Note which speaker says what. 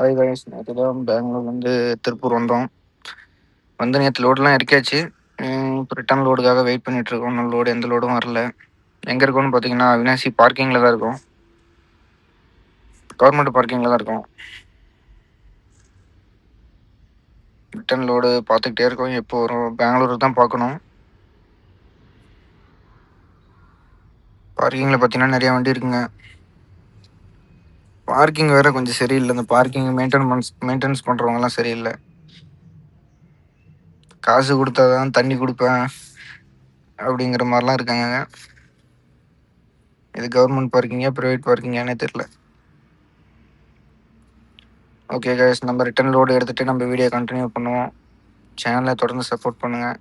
Speaker 1: Hi guys நேற்று தான் பெங்களூர்லேருந்து திருப்பூர் வந்தோம். வந்து நேற்று லோடெலாம் இறக்கியாச்சு இப்போ ரிட்டர்ன் லோடுக்காக வெயிட் பண்ணிகிட்ருக்கோம் இன்னும் லோடு எந்த லோடும் வரல. எங்கே இருக்கோம்னு பார்த்தீங்கன்னா அவினாசி பார்க்கிங்கில் தான் இருக்கும். கவர்மெண்ட் பார்க்கிங்கில் தான் இருக்கும். ரிட்டர்ன் லோடு பார்த்துக்கிட்டே இருக்கோம். எப்போ வரும்? பெங்களூர் தான் பார்க்கணும் பார்க்கிங்கில் பார்த்தீங்கன்னா நிறையா வண்டி இருக்குங்க. பார்க்கிங் வேற கொஞ்சம் சரியில்லை. இந்த பார்க்கிங் மெயின்டெனன்ஸ் மெயின்டெனன்ஸ் பண்ணுறவங்கலாம் சரியில்லை. காசு கொடுத்தா தான் தண்ணி கொடுப்பேன் அப்படிங்கிற மாதிரிலாம் இருக்காங்க இது கவர்மெண்ட் பார்க்கிங்கா ப்ரைவேட் பார்க்கிங்கானே தெரில ஓகே கைஸ் நம்ம ரிட்டன் லோடு எடுத்துகிட்டு நம்ம வீடியோ கண்டினியூ பண்ணுவோம். சேனலை தொடர்ந்து சப்போர்ட் பண்ணுங்கள்